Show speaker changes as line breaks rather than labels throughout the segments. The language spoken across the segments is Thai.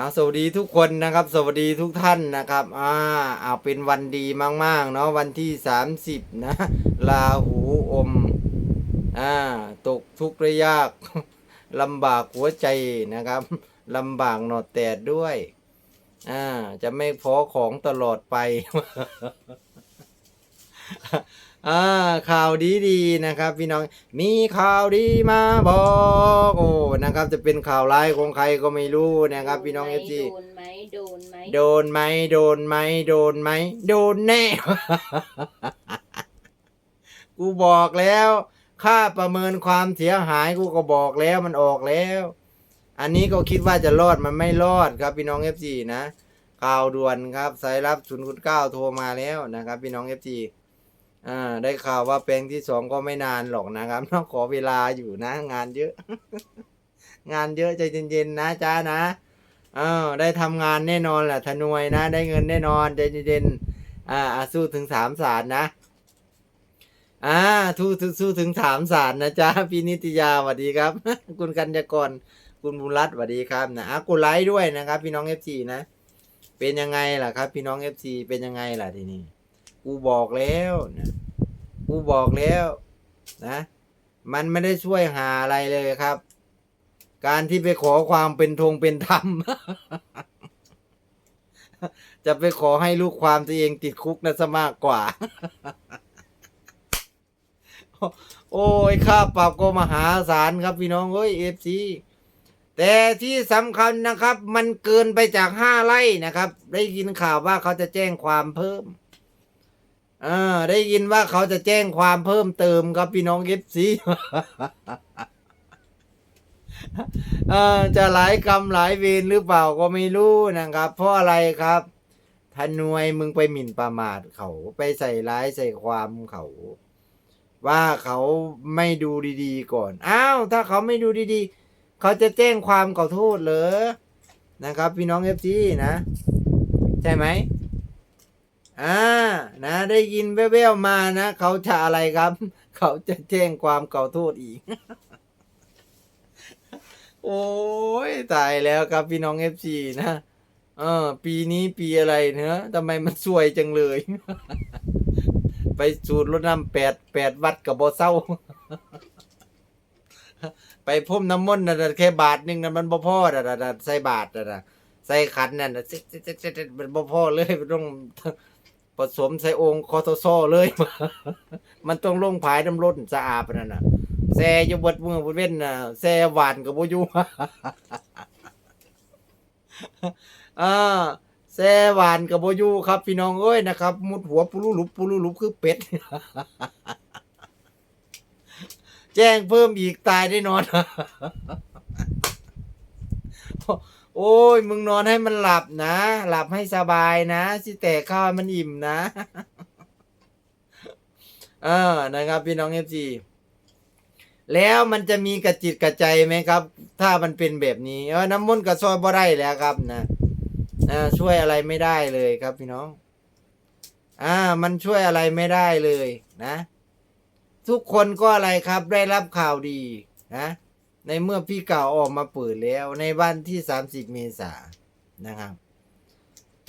อาสวัสดีทุกคนนะครับ สวัสดีทุกท่านนะครับอ่าเอาเป็นวันดีมากๆเนาะวันที่สามสิบนะลาหูอมอ่าตกทุกข์ระยากลำบากหัวใจนะครับลำบากหนอดแตดด้วยอ่าจะไม่พอของตลอดไป อ่าข่าวดีดีๆนะครับ พี่น้องมีข่าวดีมาบอกโอ้นะครับ จะเป็นข่าวร้ายของใครก็ไม่รู้นะครับ พี่น้องเอฟซี
โดนไหมโดนไหม
โดนไหมโดนไหมโดนไหมโดนแน่ กูบอกแล้วค่าประเมินความเสียหายกูก็บอกแล้วมันออกแล้ว อันนี้ก็คิดว่าจะรอดมันไม่รอดครับ พี่น้องเอฟซีนะข่าวด่วนครับสายรับศูนย์คุณเก้าโทรมาแล้วนะครับ พี่น้องเอฟซี อ่า ได้ข่าวว่าแปลงที่สองก็ไม่นานหรอกนะครับต้องขอเวลาอยู่นะ งานเยอะ งานเยอะใจเย็นๆนะจ้านะอ้าได้ทำงานแน่นอนแหละทนวยนะ ได้เงินแน่นอนใจเย็นๆอ่าสู้ถึงสามศาสตร์นะอ่าสู้สู้สู้ถึงสามศาสตร์นะจ๊ะพี่นิตยาสวัสดีครับ คุณกัญญากรคุณบุญรัตน์สวัสดีครับนะอะกดไลค์ด้วยนะครับ พี่น้องเอฟซีนะ เป็นยังไงล่ะครับ พี่น้องเอฟซีเป็นยังไงล่ะทีนี้ กูบอกแล้วนะกูบอกแล้วนะ มันไม่ได้ช่วยหาอะไรเลยครับ การที่ไปขอความเป็นธงเป็นธรรม จะไปขอให้ลูกความตัวเองติดคุกนะซะมากกว่า โอ้ยค่าปรับก็มหาศาลครับพี่น้องเอ้ยเอฟซีแต่ที่สำคัญนะครับ มันเกินไปจากห้าไร่นะครับ ได้ยินข่าวว่าเขาจะแจ้งความเพิ่ม อ ได้ยินว่าเขาจะแจ้งความเพิ่มเติมครับพี่น้องเอฟซีอ่าจะหลายกรรมหลายเวรหรือเปล่าก็ไม่รู้นะครับ เพราะอะไรครับทนวยมึงไปหมิ่นประมาทเขาไปใส่ร้ายใส่ความเขา ว่าเขาไม่ดูดีๆก่อน อ้าว ถ้าเขาไม่ดูดีๆ เขาจะแจ้งความขอโทษเหรอนะครับ พี่น้องเอฟซีนะ ใช่ไหม อ่านะได้ยินแว่วๆมานะเขาจะอะไรครับ เขาจะแจ้งความขอโทษอีก โอ้ยตายแล้วครับพี่น้องเอฟซีนะเออปีนี้ปีอะไรเนอะทำไมมันสวยจังเลย ไปสูตรรถน้ำแปดแปดวัดกับบ่เศร้า ไปพ่มน้ำมนต์นะแค่บาทหนึงนะมันบ่พอนะนะนะใส่บาทนะนะใส่ขันนั่นนะซิซิซิซิซิมันบ่พอเลยต้อง ผสมใส่องค์คอทโซเลย มันต้องลงผายน้ำร้นสะอาดนั่นน่ะแซ่อยู่เบดมือบดเว้นน่ะแซ่หวานกับบ่อยู่อ่าแซ่หวานกับโบอยูครับพี่น้องเอ้ยนะครับ มุดหัวปูรุลุบปูรุลุบคือเป็ด แจ้งเพิ่มอีกตายได้นอน โอ้ย มึงนอนให้มันหลับนะ หลับให้สบายนะสิแต่ข้าวมันอิ่มนะ เออนะครับ พี่น้องเอฟซีแล้วมันจะมีกระจิตกระใจไหมครับ ถ้ามันเป็นแบบนี้เออน้ำมันกับซอยบ่ได้แล้วครับนะอ่าช่วยอะไรไม่ได้เลยครับพี่น้อง อ่า มันช่วยอะไรไม่ได้เลยนะ ทุกคนก็อะไรครับได้รับข่าวดีนะ ในเมื่อพี่เก่าออกมาเปิดแล้วในวันที่สามสิบเมษายนนะครับ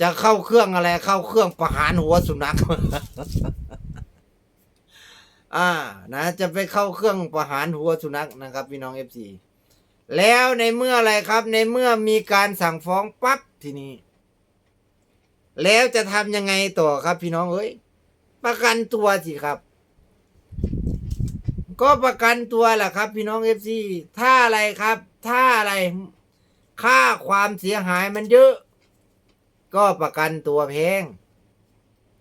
จะเข้าเครื่องอะไรเข้าเครื่องประหารหัวสุนัข อ่า นะ จะไปเข้าเครื่องประหารหัวสุนัขนะครับ พี่น้องเอฟซีแล้วในเมื่ออะไรครับ ในเมื่อมีการสั่งฟ้องปั๊บทีนี้ แล้วจะทำยังไงต่อครับ พี่น้องเอ้ยประกันตัวสิครับ ก็ประกันตัวแหละครับ พี่น้องเอฟซีถ้าอะไรครับ ถ้าอะไร ค่าความเสียหายมันเยอะ ก็ประกันตัวแพง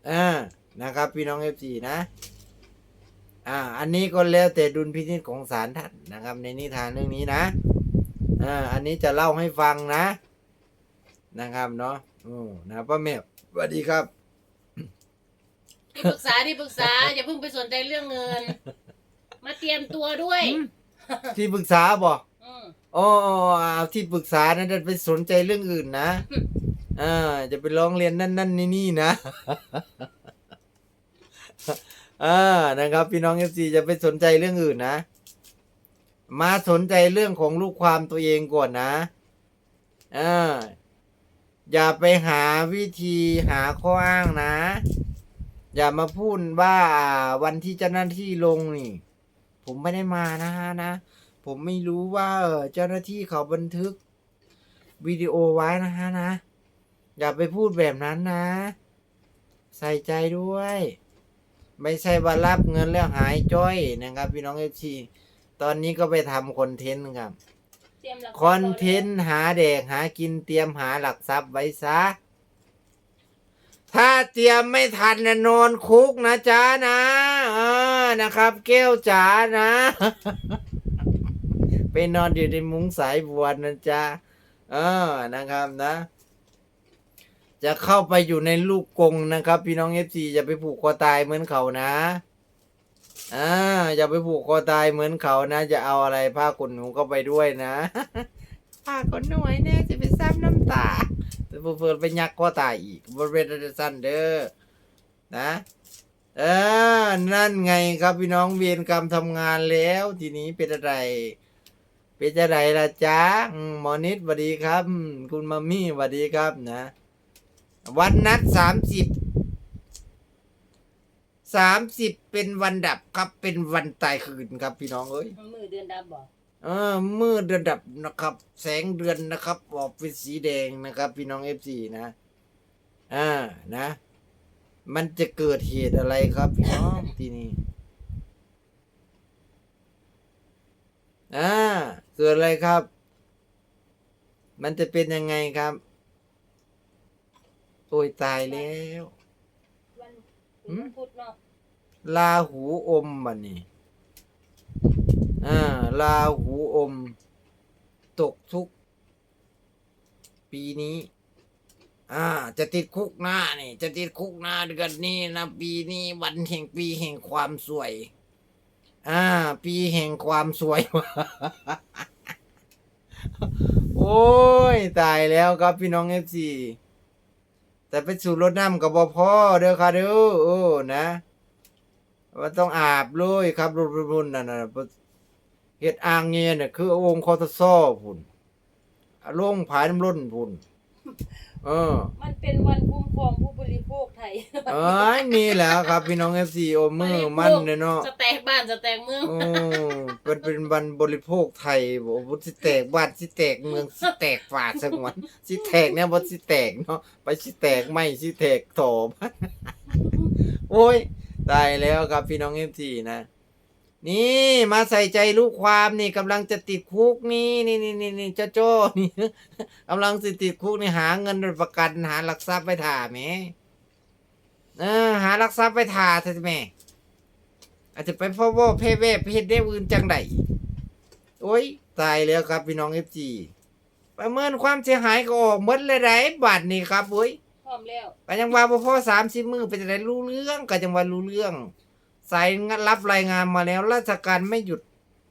อ่านะครับ พี่น้องเอฟซีนะ อ่า อันนี้ก็แล้วแต่ดุลพินิจของศาลท่านนะครับ ในนิทานเรื่องนี้นะอ่าอันนี้จะเล่าให้ฟังนะ นะครับเนาะโอ้นะป้าแม่สวัสดีครับ
ที่ปรึกษาที่ปรึกษา อย่าเพิ่งไปสนใจเรื่องเงิน มาเตรียมตัวด้วย
ที่ปรึกษาบอก
อืม
อ๋อเอาที่ปรึกษานะจะไปสนใจเรื่องอื่นนะอ่าจะไปร้องเรียนนั่นนั่นนี่นี่นะอ่านะครับ พี่น้องเอฟซีจะไปสนใจเรื่องอื่นนะ มาสนใจเรื่องของลูกความตัวเองก่อนนะอ่าอย่าไปหาวิธีหาข้ออ้างนะ อย่ามาพูดว่าวันที่เจ้าหน้าที่ลงนี่ ผมไม่ได้มานะฮะนะ ผมไม่รู้ว่าเจ้าหน้าที่เขาบันทึกวิดีโอไว้นะฮะนะ อย่าไปพูดแบบนั้นนะ ใส่ใจด้วย ไม่ใช่ว่ารับเงินแล้วหายจ้อยนะครับ พี่น้องเอฟซีตอนนี้ก็ไปทำคอนเทนต์ครับคอนเทนต์หาแดกหากินเตรียมหาหลักทรัพย์ไว้ซะ ถ้าเตรียมไม่ทันนะนอนคุกนะจ๊ะนะ เอ นะครับแก้วจ๋านะ ไปนอนอยู่ในมุ้งสายบัวนะจ๊ะเออนะครับนะ จะเข้าไปอยู่ในลูกกงนะครับ พี่น้องเอฟซีอย่าไปผูกคอตายเหมือนเขานะอ่าอย่าไปผูกคอตายเหมือนเขานะ จะเอาอะไรผ้าขนหนูก็ไปด้วยนะผ้าขนหนูแน่จะไปซ้ำน้ำตาเพื่อนไปยักคอตายอีกบริเวณสั้นเด้อนะ เออ นั่นไงครับพี่น้องเวียนกรรมทำงานแล้ว ทีนี้เป็นอะไร เป็นอะไรล่ะจ๊ะอืมหมอนิดสวัสดีครับอืมคุณมัมมี่สวัสดีครับนะ วันนัดสามสิบสามสิบเป็นวันดับครับเป็นวันตายคืนครับ พี่น้องเอ้ย
มือเดือนดับบอก
เออมืดระดับนะครับ แสงเดือนนะครับออกเป็นสีแดงนะครับ พี่น้องเอฟซีนะอ่านะ มันจะเกิดเหตุอะไรครับพี่น้องทีนี้อ่าเกิดอะไรครับ มันจะเป็นยังไงครับ โอ้ยตายแล้ว
วัน
หืม
วันพุธเนาะ
ลาหูอมบันนี่อ่าลาหูอม ตกทุก ปีนี้ อ่า จะติดคุกหน้านี่ จะติดคุกหน้าเดือนนี้นะปีนี้วันแห่งปีแห่งความสวย อ่า ปีแห่งความสวยโอ้ย ตายแล้วครับพี่น้องเอฟซีแต่ไปสู่รถน้ำกับบพอเด้อค่ะเด้อโอ้นะมันต้องอาบเลยครับรุ่นรุ่นนั่นน่ะเฮ็ดอ่างเงี้ยน่ะคือองค์คอทซอพุ่นลงผายน้ำล้นพุ่น เออ
มันเป็นวันคุ้มครองผู้บริโภคไทย
เอ้ยนี่แหละครับพี่น้อง FC โอมือมันเนาะ
สแต็กบ้านสแต็กเมือง
โอ้เป็นเป็นวันบริโภคไทยบ่บ่สิแตกบ้านสิแตกเมืองสิแตกป่าสงวนสิแตกเนี่ยบ่สิแตกเนาะไปสิแตกไม่สิแตกโถมโอ้ยตายแล้วครับพี่น้อง FC นะ นี่มาใส่ใจลูกความนี่กำลังจะติดคุกนี่นี่นี่นี่นี่เจ้าโจ้นี่กำลังสิติดคุกนี่หาเงินประกันหาหลักทรัพย์ไปถ่าแหมเออหาหลักทรัพย์ไปถ่าเถอะแม่ อาจจะไปพ่อว่าเพเวเพเฮ็ดได้อื่นจังไดโอ้ยตายแล้วครับพี่น้องเอฟจีประเมินความเสียหายก็ออกหมดเลยได้บาทนี่ครับโอ้ย
พร้อมแล้ว
ก็ยังว่าบ่พอสามสิบมือเป็นจะได้รู้เรื่องก็ยังว่ารู้เรื่อง สายรับรายงานมาแล้ว ราชการไม่หยุด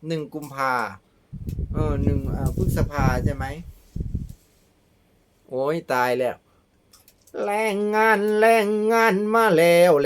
หนึ่งกุมภาเออหนึ่งอ่าพฤษภาใช่ไหม โอ้ยตายแล้ว แรงงานแรงงานมาแล้ว